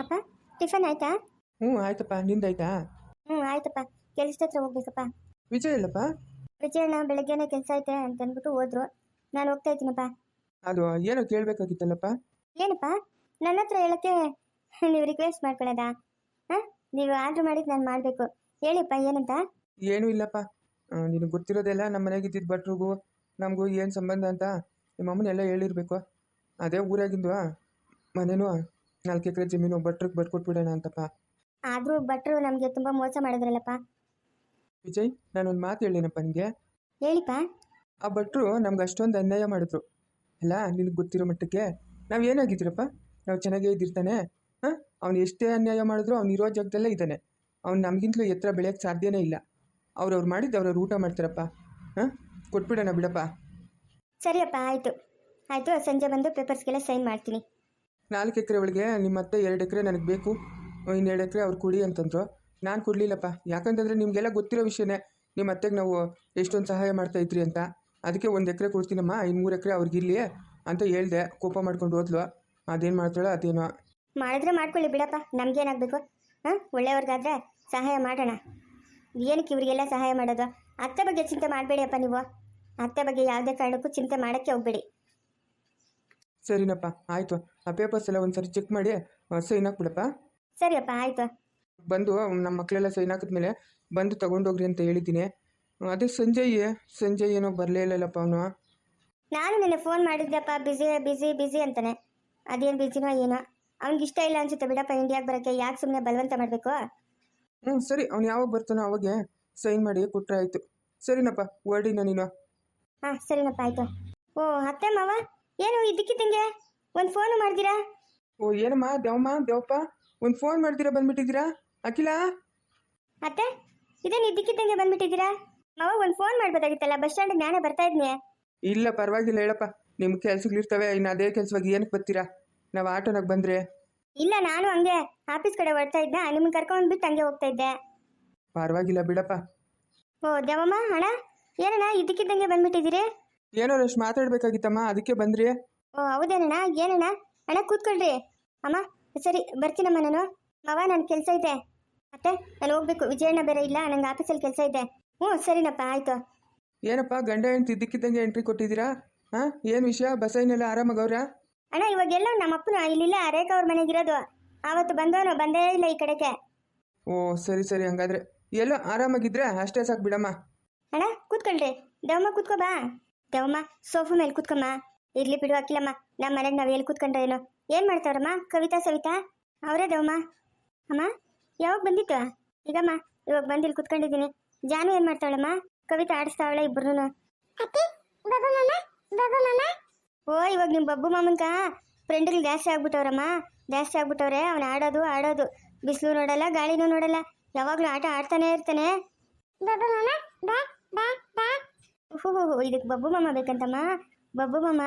ಅಪ್ಪ ಟಿಫನ್ ಆಯ್ತಾ? ಹ್ಞೂ ಆಯ್ತಪ್ಪ ನಿಂದಾಯ್ತಾ? ಹ್ಞೂ ಆಯ್ತಪ್ಪ. ಕೆಲಸದ ಹತ್ರ ಹೋಗ್ಬೇಕಪ್ಪ. ವಿಜಯ್ ಇಲ್ಲಪ್ಪ? ವಿಜಯಣ್ಣ ಬೆಳಗ್ಗೆನೆ ಕೆಲಸ ಐತೆ ಅಂತ ಅಂದ್ಬಿಟ್ಟು ಹೋದ್ರು. ನಾನು ಹೋಗ್ತಾ ಇದ್ದೀನಪ್ಪ. ಅದು ಏನೋ ಕೇಳಬೇಕಾಗಿತ್ತಲ್ಲಪ್ಪ? ಏನಪ್ಪ? ನನ್ನ ಹತ್ರ ಹೇಳಕ್ಕೆ ನೀವು ರಿಕ್ವೆಸ್ಟ್ ಮಾಡ್ಕೊಳ್ಳೋದಾ? ಹಾಂ? ನೀವು ಆರ್ಡ್ರ್ ಮಾಡಿದ್ದು ನಾನು ಮಾಡಬೇಕು. ಹೇಳಿಪ್ಪ ಏನಂತ? ಏನೂ ಇಲ್ಲಪ್ಪ. ನಿನಗೆ ಗೊತ್ತಿರೋದೆಲ್ಲ ನಮ್ಮ ಮನೆಗೆ ಇದ್ದಿದ್ದು ಭಟ್ರಿಗೂ ನಮಗೂ ಏನು ಸಂಬಂಧ ಅಂತ ನಿಮ್ಮ ಅಮ್ಮನೆಲ್ಲ ಹೇಳಿರ್ಬೇಕು. ಅದೇ ಊರಾಗಿಂದು ಮನೇನು ನಾಲ್ಕು ಎಕರೆ ಜಮೀನು ಭಟ್ರಿಗೆ ಬರ್ಕೊಟ್ಬಿಡೋಣ ಅಂತಪ್ಪ. ಆದರೂ ಭಟ್ರು ನಮಗೆ ತುಂಬ ಮೋಸ ಮಾಡಿದ್ರಲ್ಲಪ್ಪ. ವಿಜಯ್ ನಾನೊಂದು ಮಾತು ಹೇಳಿನಪ್ಪ ನಿನಗೆ ಹೇಳಿಪ್ಪ. ಆ ಭಟ್ರು ನಮ್ಗೆ ಅಷ್ಟೊಂದು ಅನ್ಯಾಯ ಮಾಡಿದ್ರು. ಅಲ್ಲ ನಿನಗೆ ಗೊತ್ತಿರೋ ಮಟ್ಟಕ್ಕೆ ನಾವು ಏನಾಗಿದ್ದೀರಪ್ಪ? ನಾವು ಚೆನ್ನಾಗೇ ಇದ್ದಿರ್ತಾನೆ ಹಾಂ? ಅವ್ನು ಎಷ್ಟೇ ಅನ್ಯಾಯ ಮಾಡಿದ್ರು ಅವ್ನು ಇರೋ ಜಾಗದಲ್ಲೇ ಇದ್ದಾನೆ. ಅವ್ನು ನಮಗಿಂತಲೂ ಎತ್ತರ ಬೆಳೆಯೋಕ್ಕೆ ಸಾಧ್ಯನೇ ಇಲ್ಲ. ಅವ್ರವ್ರು ಮಾಡಿದ್ದು ಅವ್ರವ್ರು ಊಟ ಮಾಡ್ತಾರಪ್ಪ. ಹಾಂ? ಕೊಟ್ಬಿಡೋಣ ಬಿಡಪ್ಪ. ಸರಿಯಪ್ಪ ಆಯಿತು. ಆಯಿತು ಸಂಜೆ ಬಂದು ಪೇಪರ್ಸ್ಗೆಲ್ಲ ಸೈನ್ ಮಾಡ್ತೀನಿ. ನಾಲ್ಕು ಎಕರೆ ಒಳಗೆ ನಿಮ್ಮ ಅತ್ತೆ ಎರಡು ಎಕರೆ ನನಗೆ ಬೇಕು. ಇನ್ನೆರಡು ಎಕರೆ ಅವ್ರು ಕೊಡಿ ಅಂತಂದರು. ನಾನು ಕೊಡಲಿಲ್ಲಪ್ಪ. ಯಾಕಂತಂದರೆ ನಿಮಗೆಲ್ಲ ಗೊತ್ತಿರೋ ವಿಷಯನೇ. ನಿಮ್ಮ ಅತ್ತೆಗೆ ನಾವು ಎಷ್ಟೊಂದು ಸಹಾಯ ಮಾಡ್ತಾ ಇದ್ರಿ ಅಂತ. ಅದಕ್ಕೆ ಒಂದು ಎಕರೆ ಕೊಡ್ತೀನಮ್ಮ ಇನ್ನು ಮೂರು ಎಕರೆ ಅವ್ರಿಗಿರಲಿ ಅಂತ ಹೇಳ್ದೆ. ಕೋಪ ಮಾಡ್ಕೊಂಡು ಹೋದ್ಲು. ಅದೇನು ಮಾಡ್ತಾಳೋ ಅದೇನೋ. ಮಾಡಿದ್ರೆ ಮಾಡ್ಕೊಳ್ಳಿ ಬಿಡಪ್ಪ. ನಮಗೇನಾಗಬೇಕು? ಹಾಂ? ಒಳ್ಳೆಯವ್ರಿಗಾದ್ರೆ ಸಹಾಯ ಮಾಡೋಣ. ಏನಕ್ಕೆ ಇವರಿಗೆಲ್ಲ ಸಹಾಯ ಮಾಡೋದು? ಅತ್ತೆ ಬಗ್ಗೆ ಚಿಂತೆ ಮಾಡಬೇಡಿಯಪ್ಪ ನೀವು. ಅತ್ತೆ ಬಗ್ಗೆ ಯಾವುದೇ ಕಾರಣಕ್ಕೂ ಚಿಂತೆ ಮಾಡೋಕ್ಕೆ ಹೋಗ್ಬೇಡಿ. ಸರಿನಪ್ಪ ಆಯಿತು. ಆ ಪೇಪರ್ಸ್ ಎಲ್ಲ ಒಂದ್ಸರಿ ಚೆಕ್ ಮಾಡಿ ಸೈನ್ ಹಾಕ್ಬಿಡಪ್ಪ. ಸರಿಯಪ್ಪ ಆಯ್ತು. ಬಂದು ನಮ್ಮ ಮಕ್ಕಳೆಲ್ಲ ಸೈನ್ ಹಾಕಿದ್ಮೇಲೆ ಬಂದು ತಗೊಂಡೋಗ್ರಿ ಅಂತ ಹೇಳಿದ್ದೀನಿ. ಅದೇ ಸಂಜಯ್ ಸಂಜಯ್ ಏನೋ ಬರಲೇ ಇಲ್ಲಲ್ಲಪ್ಪ ಅವನು. ನಾನು ನಿನ್ನೆ ಫೋನ್ ಮಾಡಿದ್ದೆಪ್ಪ ಬಿಸಿ ಬಿಸಿ ಬಿಸಿ ಅಂತಾನೆ. ಅದೇನು ಬಿಸಿನೋ ಏನೋ. ಅವ್ನಿಗೆ ಇಷ್ಟ ಇಲ್ಲ ಅನ್ಸುತ್ತೆ ಬಿಡಪ್ಪ ಇಂಡಿಯಾಗೆ ಬರೋಕ್ಕೆ ಯಾಕೆ ಸುಮ್ಮನೆ ಬಲವಂತ ಮಾಡಬೇಕು? ಹ್ಞೂ ಸರಿ ಅವ್ನು ಯಾವಾಗ ಬರ್ತಾನೋ ಅವಾಗೆ ಸೈನ್ ಮಾಡಿ ಕೊಟ್ರೆ ಆಯಿತು. ಸರಿನಪ್ಪ ಹೊರಡಿನ ನೀನು. ಹಾಂ ಸರಿನಪ್ಪ ಆಯ್ತು. ಓ ಅತ್ತೆ ಮಾವ? ಏನು ಇದ್ದಕ್ಕಿದ್ದಂಗೆ? ಒಂದು ಫೋನು ಮಾಡಿದಿರಾ? ಓ ಏನಮ್ಮ? ದೇವಮ್ಮ ದೇವಪ್ಪ ಒಂದು ಫೋನ್ ಮಾಡ್ತೀರಾ ಬಂದ್ಬಿಟ್ಟಿದ್ದೀರಾ? ಅಖಿಲ? ಅತ್ತೆ ಇದೇನು ಇದ್ದಕ್ಕಿದ್ದಂಗೆ ಬಂದ್ಬಿಟ್ಟಿದ್ದೀರಾ? ಮಾವ ಒಂದು ಫೋನ್ ಮಾಡ್ಬೋದಾಗಿತ್ತಲ್ಲ ಬಸ್ ಸ್ಟ್ಯಾಂಡಿಗೆ ನಾನೇ ಬರ್ತಾ ಇದ್ನಿ? ಇಲ್ಲ ಪರವಾಗಿಲ್ಲ ಹೇಳಪ್ಪ. ನಿಮ್ಮ ಕೆಲ್ಸಗಳಿರ್ತವೆ ಇನ್ನು ಅದೇ ಕೆಲ್ಸವಾಗಿ ಏನಕ್ಕೆ ಬರ್ತೀರಾ? ನಾವು ಆಟೋನಾಗ ಬಂದ್ರೆ? ಇಲ್ಲ ನಾನು ಹಂಗೆ ಆಫೀಸ್ ಕಡೆ ಹೊರಡ್ತಾ ಇದ್ದೆ ನಿಮ್ಗೆ ಕರ್ಕೊಂಡು ಬಿಟ್ಟು ಹಂಗೆ ಹೋಗ್ತಾ ಇದ್ದೆ. ಪರವಾಗಿಲ್ಲ ಬಿಡಪ್ಪ. ಓ ದೇವಮ್ಮ ಅಣ್ಣ ಏನಣ್ಣ ಇದ್ದಕ್ಕಿದ್ದಂಗೆ ಬಂದ್ಬಿಟ್ಟಿದ್ದೀರಿ? ಏನೋ ರಶ್ ಮಾತಾಡ್ಬೇಕಾಗಿತ್ತಮ್ಮ ಅದಕ್ಕೆ ಬಂದ್ರಿ? ಓ ಹೌದೇನಣ್ಣ ಏನಣ್ಣ? ಅಣ್ಣ ಕೂತ್ಕೊಳ್ರಿ. ಅಮ್ಮ ಸರಿ ಬರ್ತೀನಮ್ಮ ನಾನು. ಮಾವ ನನ್ನ ಕೆಲಸ ಇದೆ. ಮತ್ತೆ ನಾನು ಹೋಗ್ಬೇಕು. ವಿಜಯಣ್ಣ ಬೇರೆ ಇಲ್ಲ ನಂಗೆ ಆಫೀಸಲ್ಲಿ ಕೆಲಸ ಇದೆ. ಹ್ಞೂ ಸರಿನಪ್ಪ ಆಯ್ತು. ಏನಪ್ಪ ಗಂಡ ಹೆಂಡ್ತಿ ಇದ್ದಕ್ಕಿದ್ದಂಗೆ ಎಂಟ್ರಿ ಕೊಟ್ಟಿದ್ದೀರಾ? ಹಾ ಏನು ವಿಷಯ? ಬಸೈನೆಲ್ಲ ಆರಾಮಾಗವ್ರಾ ಅಣ್ಣ ಇವಾಗೆಲ್ಲ ನಮ್ಮ ಅಪ್ಪನ ಇಲ್ಲಿಲ್ಲ ರೇಖಾ ಅವ್ರ ಮನೆಗಿರೋದು ಆವತ್ತು ಬಂದವನು ಬಂದೇ ಇಲ್ಲ ಈ ಕಡೆಗೆ. ಓ ಸರಿ ಸರಿ ಹಂಗಾದ್ರೆ. ಎಲ್ಲೋ ಆರಾಮಾಗಿದ್ರೆ ಅಷ್ಟೇ ಸಾಕು ಬಿಡಮ್ಮ. ಅಣ್ಣ ಕೂತ್ಕೊಳ್ರಿ. ದಮ್ಮ ಕೂತ್ಕೋ ಬಾ. ದೇವಮ್ಮ ಸೋಫಾ ಮೇಲೆ ಕೂತ್ಕಮ್ಮ ಇರ್ಲಿ ಬಿಡು ಹಾಕಿಲ್ಲಮ್ಮ ನಮ್ಮ ಮನೆಗೆ ನಾವು ಎಲ್ಲಿ ಕೂತ್ಕೊಂಡ್ರೆ ಏನು. ಏನು ಮಾಡ್ತಾವ್ರಮ್ಮ? ಕವಿತಾ ಸವಿತಾ? ಅವರೇ ದೇವಮ್ಮ. ಅಮ್ಮ ಯಾವಾಗ ಬಂದಿತ್ತು ಈಗಮ್ಮ ಇವಾಗ ಬಂದು ಇಲ್ಲಿ ಕೂತ್ಕೊಂಡಿದ್ದೀನಿ. ಜಾನು ಏನು ಮಾಡ್ತಾಳಮ್ಮ ಕವಿತಾ ಆಡಿಸ್ತಾವಳೆ ಇಬ್ರು ಓ ಇವಾಗ ನಿಮ್ಮ ಬಬ್ಬು ಮಾಮನ್ಕ ಫ್ರೆಂಡ್ಗಳು ಜಾಸ್ತಿ ಆಗ್ಬಿಟ್ಟವ್ರಮ್ಮ. ಜಾಸ್ತಿ ಆಗ್ಬಿಟ್ಟವ್ರೆ ಅವ್ನು ಆಡೋದು ಆಡೋದು. ಬಿಸಿಲು ನೋಡಲ್ಲ ಗಾಳಿನೂ ನೋಡಲ್ಲ. ಯಾವಾಗಲೂ ಆಟ ಆಡ್ತಾನೆ ಇರ್ತಾನೆ. ಹೋ ಇದಕ್ಕೆ ಬಬ್ಬು ಮಾಮ ಬೇಕಂತಮ್ಮ? ಬಬ್ಬು ಮಾಮ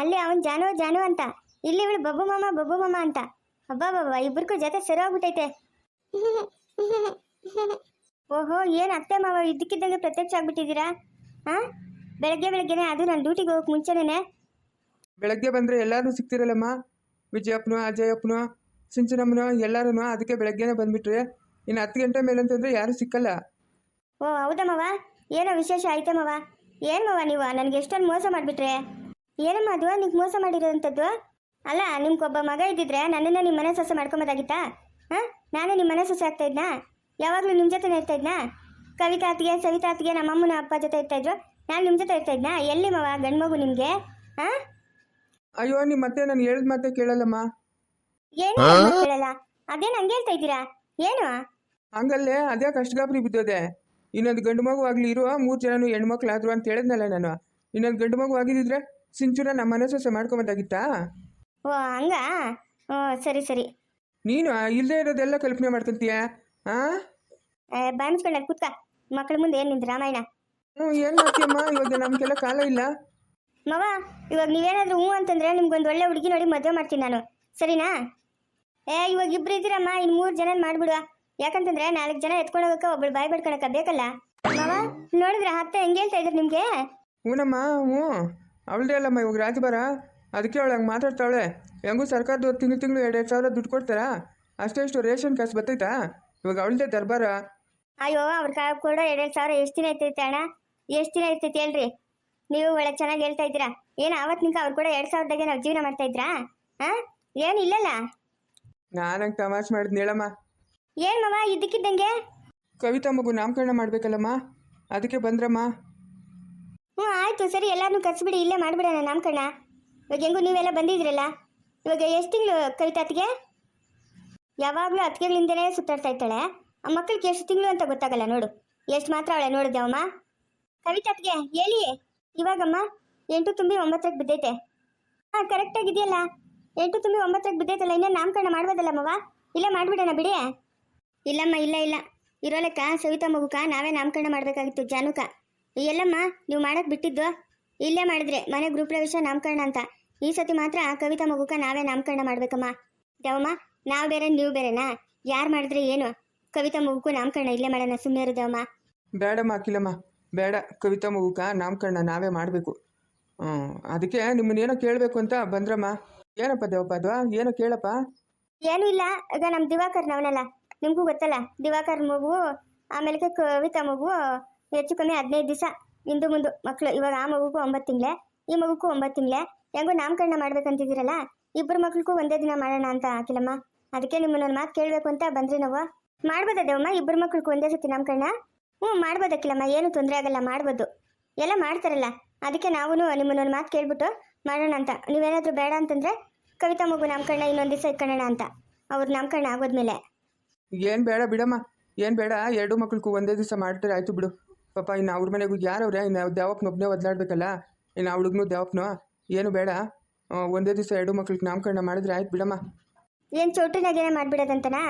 ಅಲ್ಲಿ ಅವನ್ ಜಾನು ಜಾನು ಅಂತ. ಇಲ್ಲಿ ಇವಳು ಬಬ್ಬು ಮಾಮ ಬಬ್ಬು ಮಾಮ ಅಂತ. ಅಬ್ಬಾ ಬಾಬಾ ಇಬ್ಬರಿಗೂ ಜೊತೆ ಸರಿ ಹೋಗ್ಬಿಟ್ಟೈತೆ ಓಹೋ ಏನು ಅತ್ತೆ ಮಾವ ಇದ್ದಕ್ಕಿದ್ದಂಗೆ ಪ್ರತ್ಯಕ್ಷ ಆಗ್ಬಿಟ್ಟಿದ್ದೀರಾ? ಹಾ ಬೆಳಗ್ಗೆ ಬೆಳಗ್ಗೆನೆ ಅದು ನಾನು ಡ್ಯೂಟಿಗೆ ಹೋಗಕ್ಕೆ ಮುಂಚೆನೇ ಬೆಳಗ್ಗೆ ಬಂದರೆ ಎಲ್ಲಾರು ಸಿಗ್ತಿರಲ್ಲಮ್ಮ? ವಿಜಯಪ್ಪನು ಅಜಯಪ್ಪನು ಸಿಂಚನಮ್ಮನು ಎಲ್ಲರೂ ಅದಕ್ಕೆ ಬೆಳಗ್ಗೆನೇ ಬಂದ್ಬಿಟ್ರಿ ಇನ್ನು ಹತ್ತು ಗಂಟೆ ಮೇಲೆ ಅಂತಂದ್ರೆ ಯಾರು ಸಿಕ್ಕಲ್ಲ. ಓ ಹೌದಾ ಮಾವ? ಏನೋ ವಿಶೇಷ ಐತೆ ಮಾವ? ಏನು ಮಾವ ನೀವು? ನನಗೆ ಎಷ್ಟೊಂದು ಮೋಸ ಮಾಡಿಬಿಟ್ರೆ. ಏನಮ್ಮ ಅದು? ನಿಮ್ಗೆ ಮೋಸ ಮಾಡಿರೋಂಥದ್ದು? ಅಲ್ಲ ನಿಮ್ಗೊಬ್ಬ ಮಗ ಇದ್ದಿದ್ರೆ ನನ್ನನ್ನು ನಿಮ್ಮ ಮನೆ ಸೊಸೆ ಮಾಡ್ಕೊಂಬೋದಾಗಿತ್ತಾ? ಹಾಂ? ನಾನು ನಿಮ್ಮ ಮನೆ ಸೊಸೆ ಆಗ್ತಾ ಇದ್ನಾ? ಯಾವಾಗಲೂ ನಿಮ್ಮ ಜೊತೆ ಇರ್ತಾ ಇದ್ನಾ? ಕವಿತಾ ಅತ್ತಿಗೆ ಸವಿತಾ ಅತ್ತಿಗೆ ನಮ್ಮ ಅಮ್ಮನ ಅಪ್ಪ ಜೊತೆ ಇರ್ತಾ ಇದ್ರು. ನಾನು ನಿಮ್ಮ ಜೊತೆ ಇರ್ತಾ ಇದ್ನಾ? ಎಲ್ಲಿ ಮಾವ ಗಂಡು ಮಗು ನಿಮಗೆ? ಹಾಂ? ಅಯ್ಯೋ ನಿಮ್ಮ ಮತ್ತೆ ನಾನು ಹೇಳಿದ ಮಾತೆ ಕೇಳಲ್ಲಮ್ಮ. ಏನು ಕೇಳಲ್ಲ? ಅದೇನು ಹಂಗೆ ಹೇಳ್ತಾ ಇದ್ದೀರಾ? ಏನು? ಹಂಗಲ್ಲೇ ಅದೇ ಕಷ್ಟಗಾಬರಿ ಬಿದ್ದೋದೆ? ಇನ್ನೊಂದು ಗಂಡು ಮಗು ಆಗಲಿ ಇರುವ ಮೂರು ಜನನು ಹೆಣ್ಮಕ್ಳಾದ್ರು ಅಂತ ಹೇಳಿದ್ನಲ್ಲ ನಾನು. ಇನ್ನೊಂದು ಗಂಡು ಮಗು ಆಗಿದ್ದಿದ್ರೆ ಸಿಂಚೂರ ನಮ್ಮ ಮನೆ ಸೊಸೆ ಮಾಡ್ಕೊಂಬಂದಾಗಿತ್ತಾ? ಓ ಹಂಗ? ಓ ಸರಿ ಸರಿ. ನೀನು ಇಲ್ಲದೆ ಇರೋದೆಲ್ಲ ಕಲ್ಪನೆ ಮಾಡ್ಕೊಂತೀಯ ಆ? ಬಾಯಿಸ್ಕೊಂಡ ಕೂತಾ ಮಕ್ಳ ಮುಂದೆ ಏನು ನಿಂದು ರಾಮಾಯಣ? ಹ್ಞೂ ಏನು ಮಾಡ್ತೀಯಮ್ಮ? ಇವಾಗ ನಮ್ಗೆಲ್ಲ ಕಾಲ ಇಲ್ಲ. ಮವ ಇವಾಗ ನೀವೇನಾದ್ರೂ ಹ್ಞೂ ಅಂತಂದ್ರೆ ನಿಮ್ಗೊಂದು ಒಳ್ಳೆ ಹುಡುಗಿ ನೋಡಿ ಮದುವೆ ಮಾಡ್ತೀನಿ ನಾನು. ಸರಿನಾ? ಏ ಇವಾಗ ಇಬ್ರು ಇದ್ದೀರಮ್ಮ ಇನ್ನು ಮೂರು ಜನ ಮಾಡ್ಬಿಡುವ. ಯಾಕಂತಂದ್ರೆ ನಾಲ್ಕು ಜನ ಎತ್ಕೊಂಡು ಹೋಗಕ್ಕೆ ಒಬ್ಳು ಬಾಯಿ ಬಡ್ಕೊಳಕ ಬೇಕಲ್ಲ? ಮವ ನೋಡಿದ್ರೆ ಅತ್ತೆ ಹೆಂಗೆ ಹೇಳ್ತಾ ಇದ್ರು ನಿಮಗೆ? ಹ್ಞೂನಮ್ಮ ಹ್ಞೂ ಅವಳದೇ ಅಲ್ಲಮ್ಮ ಇವಾಗ ರಾಜಭಾರ ಅದಕ್ಕೆ ಅವಳು ಹಂಗೆ ಮಾತಾಡ್ತಾಳೆ ಹೆಂಗೂ ಸರ್ಕಾರದವ್ರು ತಿಂಗಳು ತಿಂಗಳು ಎರಡು ಎರಡು ಸಾವಿರ ದುಡ್ಡು ಕೊಡ್ತಾರಾ? ಅಷ್ಟೇ ಇಷ್ಟು ರೇಷನ್ ಕಾಸು ಬರ್ತೈತಾ ಇವಾಗ ಅವಳದೇ ದರ್ಬಾರ. ಅಯ್ಯೋ ಅವ್ರ ಕಾ ಕೊಡೋ ಎರಡೆರಡು ಸಾವಿರ ಎಷ್ಟು ದಿನ ಇರ್ತೈತೆ ಅಣ್ಣ? ಎಷ್ಟು ದಿನ ಇರ್ತೈತಿ ಹೇಳ್ರಿ. ನೀವು ಒಳ್ಳೆ ಚೆನ್ನಾಗಿ ಹೇಳ್ತಾ ಇದ್ದೀರಾ. ಏನು ಆವತ್ತಿನಿಂದ ಅವ್ರು ಕೂಡ ಎರಡು ಸಾವಿರದಾಗೆ ನಾವು ಜೀವನ ಮಾಡ್ತಾ ಇದ್ರಾ? ಹಾಂ ಏನು ಇಲ್ಲಲ್ಲ? ನಾನಂಗೆ ತಮಾಷೆ ಮಾಡಿದ್ನಿ ಹೇಳಮ್ಮ. ಏನು ಮಾವ ಇದ್ದಕ್ಕಿದ್ದಂಗೆ? ಕವಿತಾ ಮಗು ನಾಮಕರಣ ಮಾಡ್ಬೇಕಲ್ಲಮ್ಮ? ಅದಕ್ಕೆ ಬಂದ್ರಮ್ಮ. ಹ್ಞೂ ಆಯಿತು ಸರಿ ಎಲ್ಲಾನು ಕರ್ಸ್ಬಿಡಿ ಇಲ್ಲೇ ಮಾಡಿಬಿಡೋಣ ನಾಮಕರಣ. ಇವಾಗ ಹೆಂಗೂ ನೀವೆಲ್ಲ ಬಂದಿದ್ರಲ್ಲ ಇವಾಗ ಎಷ್ಟು ತಿಂಗಳು ಕವಿತಾ ಅತ್ತಿಗೆ? ಯಾವಾಗಲೂ ಅತ್ತಿಗೆಗಳಿಂದನೇ ಸುತ್ತಾಡ್ತಾ ಇರ್ತಾಳೆ. ಆ ಮಕ್ಕಳಿಗೆ ಎಷ್ಟು ತಿಂಗಳು ಅಂತ ಗೊತ್ತಾಗಲ್ಲ ನೋಡು. ಎಷ್ಟು ಮಾತ್ರ ಅವಳೆ ನೋಡಿದೆ ಅಮ್ಮ ಕವಿತಾ ಅತ್ತಿಗೆ ಹೇಳಿ. ಇವಾಗಮ್ಮ ಎಂಟು ತುಂಬಿ ಒಂಬತ್ತಕ್ಕೆ ಬಿದ್ದೈತೆ. ಹಾಂ ಕರೆಕ್ಟಾಗಿ ಇದೆಯಲ್ಲ ಎಂಟು ತುಂಬಿ ಒಂಬತ್ತಕ್ಕೆ ಬಿದ್ದೈತಲ್ಲ ಇನ್ನೇ ನಾಮಕರಣ ಮಾಡ್ಬೋದಲ್ಲಮ್ಮವ ಇಲ್ಲೇ ಮಾಡಿಬಿಡೋಣ ಬಿಡಿ. ಇಲ್ಲಮ್ಮ ಇಲ್ಲ ಇಲ್ಲ. ಇರೋಲಕ್ಕ ಸವಿತಾ ಮಗುಕ ನಾವೇ ನಾಮಕರಣ ಮಾಡಬೇಕಾಗಿತ್ತು ಜಾನುಕ. ಎಲ್ಲಮ್ಮ ನೀವು ಮಾಡಕ್ಕೆ ಬಿಟ್ಟಿದ್ದು ಇಲ್ಲೇ ಮಾಡಿದ್ರೆ ಮನೆ ಗೃಹ ಪ್ರವೇಶ ನಾಮಕರಣ ಅಂತ. ಈ ಸತಿ ಮಾತ್ರ ಕವಿತಾ ಮಗುಕ ನಾವೇ ನಾಮಕರಣ ಮಾಡ್ಬೇಕಮ್ಮ. ದೇವಮ್ಮ ನಾವು ಬೇರೆ ನೀವು ಬೇರೆನಾ? ಯಾರು ಮಾಡಿದ್ರೆ ಏನು? ಕವಿತಾ ಮಗುಕು ನಾಮಕರಣ ಇಲ್ಲೇ ಮಾಡೋಣ ಸುಮ್ಮನೆ ಇರು ದೇವಮ್ಮ. ಬೇಡಮ್ಮ ಅಖಿಲಮ್ಮ. ಬೇಡ ಕವಿತಾ ಮಗುಕ ನಾಮಕರಣ ನಾವೇ ಮಾಡಬೇಕು. ಹ್ಞೂ ಅದಕ್ಕೆ ನಿಮ್ಮನ್ನೇನೋ ಕೇಳಬೇಕು ಅಂತ ಬಂದ್ರಮ್ಮ. ಏನಪ್ಪ ದೇವಪ್ಪ ಅದು? ಏನೋ ಕೇಳಪ್ಪ? ಏನೂ ಇಲ್ಲ ಈಗ ನಮ್ಮ ದಿವಾಕರ್ ಅವನಲ್ಲ ನಿಮಗೂ ಗೊತ್ತಲ್ಲ, ದಿವಾಕರ್ ಮಗು ಆಮೇಲೆ ಕವಿತಾ ಮಗು, ಹೆಚ್ಚು ಕಮ್ಮಿ ಹದಿನೈದು ದಿವಸ ಇಂದು ಮುಂದು ಮಕ್ಕಳು ಇವಾಗ ಆ ಮಗುಗೂ ಒಂಬತ್ತು ತಿಂಗಳೇ, ಈ ಮಗುಗೂ ಒಂಬತ್ತು ತಿಂಗಳೇ. ಹೆಂಗೋ ನಾಮಕರಣ ಮಾಡ್ಬೇಕಂತಿದ್ದೀರಲ್ಲ ಇಬ್ಬರು ಮಕ್ಳಿಗೂ ಒಂದೇ ದಿನ ಮಾಡೋಣ ಅಂತ ಹಾಕಿಲ್ಲಮ್ಮ ಅದಕ್ಕೆ ನಿಮ್ಮನ್ನೊಂದು ಮಾತು ಕೇಳಬೇಕು ಅಂತ ಬಂದ್ರಿ ನಾವು. ಮಾಡ್ಬೋದಾ ದೇವಮ್ಮ ಇಬ್ಬರು ಮಕ್ಳಿಗೂ ಒಂದೇ ಸತಿ ನಾಮಕರಣ? ಹ್ಞೂ ಮಾಡ್ಬೋದಕ್ಕಿಲ್ಲಮ್ಮ ಏನು ತೊಂದರೆ ಆಗಲ್ಲ, ಮಾಡ್ಬೋದು. ಎಲ್ಲ ಮಾಡ್ತಾರಲ್ಲ, ಅದಕ್ಕೆ ನಾವು ನಿಮ್ಮನ್ನೊಂದು ಮಾತು ಕೇಳ್ಬಿಟ್ಟು ಮಾಡೋಣ ಅಂತ. ನೀವೇನಾದರೂ ಬೇಡ ಅಂತಂದರೆ ಕವಿತಾ ಮಗು ನಾಮಕರಣ ಇನ್ನೊಂದು ದಿವಸ ಇಟ್ಕೊಳ್ಳೋಣ ಅಂತ. ಅವ್ರ ನಾಮಕರಣ ಆಗೋದ್ಮೇಲೆ. ಏನು ಬೇಡ ಬಿಡಮ್ಮ ಏನು ಬೇಡ ಎರಡು ಮಕ್ಕಳಿಗೂ ಒಂದೇ ದಿವಸ ಮಾಡ್ತಾರೆ ಆಯಿತು ಬಿಡು. ಪಾಪ ಇನ್ನು ಅವ್ರ ಮನೆಗೂ ಯಾರವ್ರೆ? ಇನ್ನು ದೇವಪ್ಪನೊಬ್ಬನೇ ಒದ್ಲಾಡ್ಬೇಕಲ್ಲ? ಇನ್ನು ಅವಳಿಗೂ ಹುಡುಗನು ದೇವಪ್ಪನು ಏನು ಬೇಡ. ಒಂದೇ ದಿವಸ ಎರಡು ಮಕ್ಳಿಗೆ ನಾಮಕರಣ ಮಾಡಿದ್ರೆ ಆಯ್ತು ಬಿಡಮ್ಮ. ಏನು ಚೌಟ್ರಿನಾಗೇನೆ ಮಾಡಿಬಿಡೋದಂತನಾ?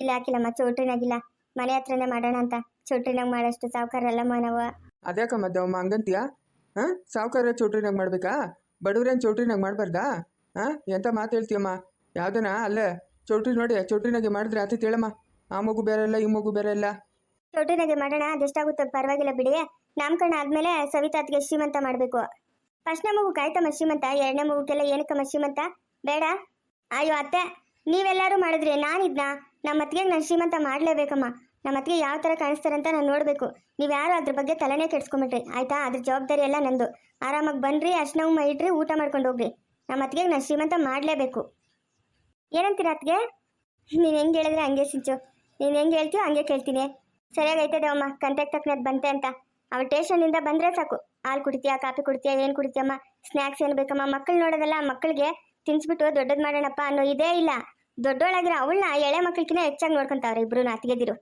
ಇಲ್ಲ ಹಾಕಿಲ್ಲಮ್ಮ ಚೌಟ್ರಿನಾಗಿಲ್ಲ ಮನೆ ಹತ್ರನೇ ಮಾಡೋಣ ಅಂತ. ಚೌಟ್ರಿನಾಗ ಮಾಡೋಷ್ಟು ಸಾವುಕಾರಲ್ಲಮ್ಮ ನಾವು ಅದೇಕಮ್ಮ ದೇವಮ್ಮ ಹಂಗಂತೀಯಾ ಹಾಂ ಸಾವುಕಾರ ಚೌಟ್ರಿನಾಗ ಮಾಡಬೇಕಾ? ಬಡವ್ರೇನು ಚೌಟ್ರಿನಾಗ ಮಾಡಬಾರ್ದಾ? ಹಾಂ ಎಂತ ಮಾತು ಹೇಳ್ತೀಯಮ್ಮ? ಯಾವ್ದನ? ಅಲ್ಲೇ ಚೌಟ್ರಿ ನೋಡಿ ಚೌಟ್ರಿನಾಗೆ ಮಾಡಿದ್ರೆ ಆತಿ ಹೇಳಮ್ಮ. ಆ ಮಗು ಬೇರೆ ಇಲ್ಲ ಈ ಮಗು ಬೇರೆ ಇಲ್ಲ ಚೌಟ್ರಿನಾಗೆ ಮಾಡೋಣ ಆಗುತ್ತೆ ಪರವಾಗಿಲ್ಲ ಬಿಡಿ. ನಾಮಕರಣ ಆದ್ಮೇಲೆ ಸವಿತಾತ್ಗೆ ಶ್ರೀಮಂತ ಮಾಡಬೇಕು. ಫಸ್ಟ್ನೇ ಮಗು ಕಾಯ್ತಮ್ಮ ಶ್ರೀಮಂತ, ಎರಡನೇ ಮಗುಕ್ಕೆಲ್ಲ ಏನಕ್ಕಮ್ಮ ಶ್ರೀಮಂತ? ಬೇಡ. ಅಯ್ಯೋ ಅತ್ತೆ, ನೀವೆಲ್ಲರೂ ಮಾಡಿದ್ರಿ ನಾನಿದ್ನ? ನಮ್ಮ ಅತ್ತಿಗೆ ನಾನು ಶ್ರೀಮಂತ ಮಾಡ್ಲೇಬೇಕಮ್ಮ. ನಮ್ಮ ಅತ್ತಿಗೆ ಯಾವ ಥರ ಕಾಣಿಸ್ತಾರೆ ಅಂತ ನಾನು ನೋಡಬೇಕು. ನೀವು ಯಾರು ಅದ್ರ ಬಗ್ಗೆ ತಲೆನೇ ಕೆಡ್ಸ್ಕೊಂಬಿಟ್ರಿ, ಆಯ್ತಾ? ಅದ್ರ ಜವಾಬ್ದಾರಿ ಎಲ್ಲ ನಂದು. ಆರಾಮಾಗಿ ಬನ್ರಿ ಅರ್ಶನ ಉಮ್ಮ ಇಡ್ರಿ ಊಟ ಮಾಡ್ಕೊಂಡು ಹೋಗ್ರಿ. ನಮ್ಮ ಅತ್ತಿಗೆ ನಾನು ಶ್ರೀಮಂತ ಮಾಡಲೇಬೇಕು. ಏನಂತೀರ ಅತ್ತಿಗೆ? ನೀನು ಹೆಂಗೆ ಹೇಳಿದ್ರೆ ಹಂಗೆ ಸಿಂಚು. ನೀನು ಹೆಂಗೆ ಹೇಳ್ತೀಯೋ ಹಂಗೆ ಕೇಳ್ತೀನಿ. ಸರಿಯಾಗೈತದೆ ಅಮ್ಮ ಕಂಟ್ಯಾಕ್ಟ್ ತಕ್ಕನದು ಬಂತೆ ಅಂತ. ಅವಳು ಟೇಷನ್ನಿಂದ ಬಂದರೆ ಸಾಕು. ಹಾಲು ಕುಡಿತೀಯಾ, ಕಾಫಿ ಕುಡಿತೀಯಾ, ಏನು ಕುಡಿತೀಯಮ್ಮ? ಸ್ನ್ಯಾಕ್ಸ್ ಏನು ಬೇಕಮ್ಮ? ಮಕ್ಕಳು ನೋಡೋದಲ್ಲ ಮಕ್ಕಳಿಗೆ ತಿನ್ಸ್ಬಿಟ್ಟು ದೊಡ್ಡದು ಮಾಡೋಣಪ್ಪ ಅನ್ನೋ ಇದೇ ಇಲ್ಲ. ದೊಡ್ಡೋಳಾಗಿರೋ ಅವಳನ್ನ ಎಳೆ ಮಕ್ಕಳಿಗಿನ ಹೆಚ್ಚಾಗಿ ನೋಡ್ಕೊಂತಾವ್ರೆ ಇಬ್ರು ಅತ್ತಿಗೆದಿರು.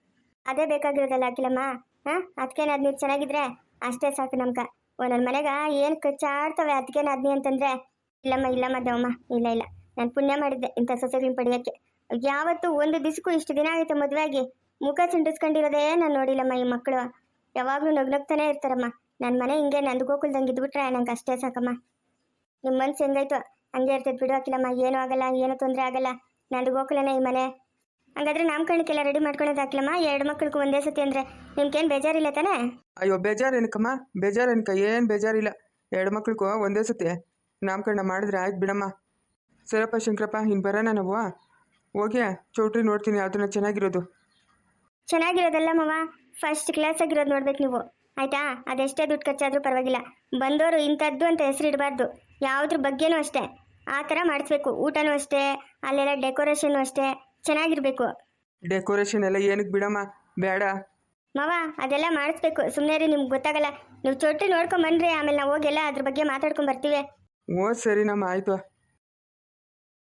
ಅದೇ ಬೇಕಾಗಿರೋದಲ್ಲ ಆಗಿಲ್ಲಮ್ಮ ಹಾಂ? ಅದಕ್ಕೇನು ನೀವು ಚೆನ್ನಾಗಿದ್ರೆ? ಅಷ್ಟೇ ಸಾಕು ನಮ್ಗೆ. ಒಂದೊಂದು ಮನೆಗ ಏನು ಕಚ್ಚಾಡ್ತವೆ ಅದಕ್ಕೇನು ಅದ್ನಿ ಅಂತಂದ್ರೆ? ಇಲ್ಲಮ್ಮ ಇಲ್ಲಮ್ಮ ದೇವಮ್ಮ, ಇಲ್ಲ ಇಲ್ಲ. ನಾನು ಪುಣ್ಯ ಮಾಡಿದ್ದೆ ಇಂಥ ಸೊಸೆಗಳನ್ನ ಪಡೆಯೋಕ್ಕೆ. ಯಾವತ್ತು ಒಂದು ದಿವಸಕ್ಕೂ ಇಷ್ಟು ದಿನ ಆಗುತ್ತೆ ಮದುವೆಯಾಗಿ ಮುಖ ಸಿಂಡಿಸ್ಕೊಂಡಿರೋದೇ ನಾನು ನೋಡಿಲ್ಲಮ್ಮ ಈ ಮಕ್ಕಳು ಯಾವಾಗಲೂ ನಗ್ನಗ್ತಾನೆ ಇರ್ತಾರಮ್ಮ. ನನ್ನ ಮನೆ ಹಿಂಗೆ ನಂದು ಗೋಕುಲ್ದಂಗೆ ಇದ್ಬಿಟ್ರೆ ನಂಗೆ ಅಷ್ಟೇ ಸಾಕಮ್ಮ. ನಿಮ್ಮ ಮನ್ಸು ಹೆಂಗಾಯ್ತು? ಹಂಗೆ ಇರ್ತೈತೆ ಬಿಡು ಹಾಕಿಲ್ಲಮ್ಮ ಏನೂ ಆಗಲ್ಲ, ಏನೂ ತೊಂದರೆ ಆಗಲ್ಲ. ನಂದು ಗೋಕುಲನೇ ಈ ಮನೆ. ಹಂಗಾದ್ರೆ ನಾಮಕರಣಕ್ಕೆಲ್ಲ ರೆಡಿ ಮಾಡ್ಕೊಳೋದು ಹಾಕಿಲ್ಲಮ್ಮ ಎರಡು ಮಕ್ಕಳಿಗೂ ಒಂದೇ ಸತಿ ಅಂದರೆ ನಿಮ್ಗೇನು ಬೇಜಾರಿಲ್ಲ ತಾನೇ? ಅಯ್ಯೋ, ಬೇಜಾರೇನಕ್ಕಮ್ಮ? ಬೇಜಾರೇನಕ್ಕ? ಏನು ಬೇಜಾರಿಲ್ಲ. ಎರಡು ಮಕ್ಳಿಗೂ ಒಂದೇ ಸತಿ ನಾಮಕರಣ ಮಾಡಿದ್ರೆ ಆಯ್ತು ಬಿಡಮ್ಮ. ಸರಪ್ಪ, ಶಂಕರಪ್ಪ, ಹಿಂಗ್ ಬರೋಣ ನಾವು? ಹೋಗಿ ಚೌಟ್ರಿ ನೋಡ್ತೀನಿ ಅದನ್ನ ಚೆನ್ನಾಗಿರೋದು. ಚೆನ್ನಾಗಿರೋದಲ್ಲ ಮವ? ಫಸ್ಟ್ ಕ್ಲಾಸ್ ಆಗಿರೋದು ನೋಡ್ಬೇಕು ನೀವು. ಆಯ್ತಾ? ಅದೆಷ್ಟೇ ದುಡ್ಡು ಖರ್ಚಾದ್ರೂ ಪರವಾಗಿಲ್ಲ. ಬಂದವರು ಇಂಥದ್ದು ಅಂತ ಹೆಸರು ಇಡಬಾರ್ದು. ಯಾವುದ್ರ ಬಗ್ಗೆನೂ ಅಷ್ಟೇ. ಆ ಥರ ಮಾಡಿಸ್ಬೇಕು. ಊಟನೂ ಅಷ್ಟೇ ಅಲ್ಲೆಲ್ಲ ಡೆಕೋರೇಷನ್ ಅಷ್ಟೇ. ಚೆನ್ನಾಗಿರ್ಬೇಕು. ಡೆಕೋರೇಷನ್ ಎಲ್ಲ ಏನಕ್ಕೆ ಬಿಡಮ್ಮ? ಬೇಡ. ಮವ ಅದೆಲ್ಲ ಮಾಡಿಸ್ಬೇಕು. ಸುಮ್ಮನೆ ರೀ ನಿಮ್ಗೆ ಗೊತ್ತಾಗಲ್ಲ. ನೀವು ಚೊಟ್ಟಿ ನೋಡ್ಕೊಂಬನ್ರಿ ಆಮೇಲೆ ನಾವು ಎಲ್ಲ ಅದ್ರ ಬಗ್ಗೆ ಮಾತಾಡ್ಕೊಂಡ್ ಬರ್ತೀವಿ. ಓ ಸರಿನಮ್ಮ ಆಯಿತು.